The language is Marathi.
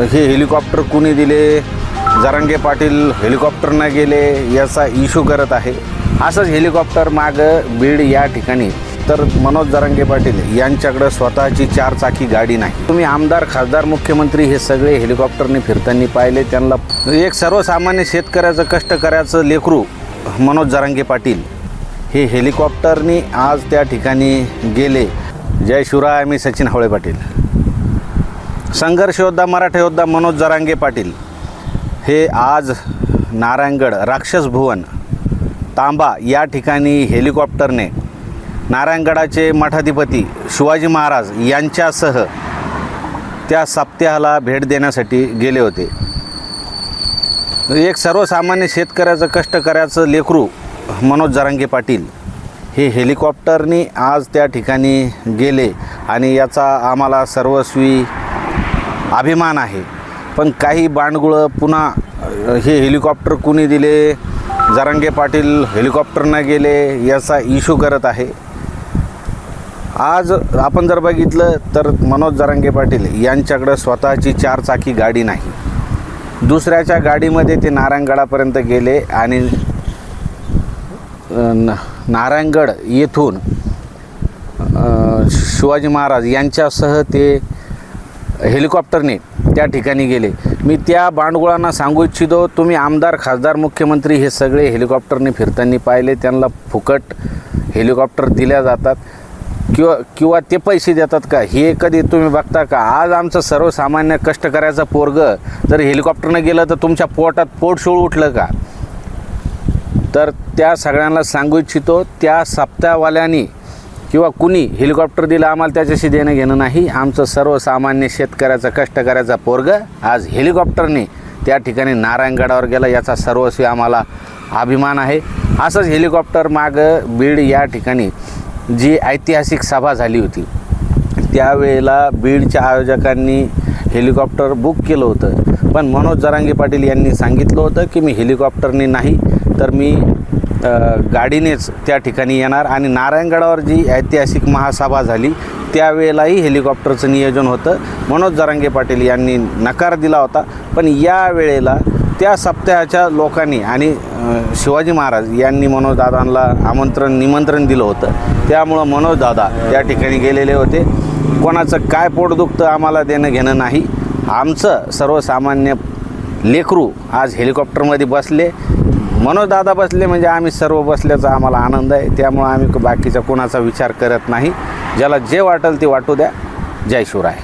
हे हेलिकॉप्टर कुणी दिले? जरांगे पाटील हेलिकॉप्टरनं गेले याचा इशू करत आहे. असंच हेलिकॉप्टर मागं बीड या ठिकाणी. तर मनोज जरांगे पाटील यांच्याकडं स्वतःची चार चाकी गाडी नाही. तुम्ही आमदार खासदार मुख्यमंत्री हे सगळे हेलिकॉप्टरने फिरताना पाहिले. त्यांना एक सर्वसामान्य शेतकऱ्याचं कष्ट करायचं लेकरू मनोज जरांगे पाटील. हे हेलिकॉप्टरनी आज त्या ठिकाणी गेले. जय शिवराय मी सचिन हवळे पाटील. संघर्ष योद्धा मराठा योद्धा मनोज जरांगे पाटील. हे आज नारायणगड राक्षस भुवन तांबा या ठिकाणी हेलिकॉप्टरने नारायणगडाचे मठाधिपती शिवाजी महाराज यांच्यासह त्या सप्त्याहाला भेट देण्यासाठी गेले होते. एक सर्वसामान्य शेतकऱ्याचं कष्ट करायचं लेकरू मनोज जरांगे पाटील हे हेलिकॉप्टरनी आज त्या ठिकाणी गेले आणि याचा आम्हाला सर्वस्वी अभिमान आहे. पण काही बांडगुळं पुन्हा हे हेलिकॉप्टर कुणी दिले? जरांगे पाटील हेलिकॉप्टरनं गेले याचा इशू करत आहे. आज आपण जर बघितलं तर मनोज जरांगे पाटील यांच्याकडं स्वतःची चारचाकी गाडी नाही. दुसऱ्याच्या गाडीमध्ये ते नारायणगडापर्यंत गेले आणि न- नारायणगड येथून शिवाजी महाराज यांच्यासह ते हेलिकॉप्टरने त्या ठिकाणी गेले. मी त्या बांडगुळांना सांगू इच्छितो तुम्ही आमदार खासदार मुख्यमंत्री हे सगळे हेलिकॉप्टरने फिरताना पाहिले. त्यांना फुकट हेलिकॉप्टर दिल्या जातात. किंवा किंवा ते पैसे देतात का? हे कधी तुम्ही बघता का? आज आमचं सर्वसामान्य कष्ट करायचं पोरग जर हेलिकॉप्टरनं गेलं तर तुमच्या पोटात पोट शोळ उठलं का? तर त्या सगळ्यांना सांगू इच्छितो त्या सप्ताहवाल्यांनी किंवा कुणी हेलिकॉप्टर दिलं आम्हाला त्याच्याशी देणं घेणं नाही. आमचं सर्वसामान्य शेतकऱ्याचा कष्टकऱ्याचा पोरग आज हेलिकॉप्टरने त्या ठिकाणी नारायणगडावर गेला. याचा सर्वस्वी आम्हाला अभिमान आहे. असंच हेलिकॉप्टर मागं बीड या ठिकाणी जी ऐतिहासिक सभा झाली होती त्यावेळेला बीडच्या आयोजकांनी हेलिकॉप्टर बुक केलं होतं. पण मनोज जरांगे पाटील यांनी सांगितलं होतं की मी हेलिकॉप्टरने नाही तर मी गाडीनेच त्या ठिकाणी येणार आणि नारायणगडावर जी ऐतिहासिक महासभा झाली त्यावेळेलाही हेलिकॉप्टरचं नियोजन होतं. मनोज जरांगे पाटील यांनी नकार दिला होता. पण या वेळेला त्या सप्ताहाच्या लोकांनी आणि शिवाजी महाराज यांनी मनोजदादांना आमंत्रण निमंत्रण दिलं होतं. त्यामुळं मनोजदादा त्या ठिकाणी गेलेले होते. कोणाचं काय पोट दुखतं आम्हाला देणं घेणं नाही. आमचं सर्वसामान्य लेकरू आज हेलिकॉप्टरमध्ये बसले. मनोज दादा बसले म्हणजे आम्ही सर्व बसल्याचा आम्हाला आनंद आहे. त्यामुळं आम्ही बाकीचा कोणाचा विचार करत नाही. ज्याला जे वाटेल ते वाटू द्या. जय शिवराय.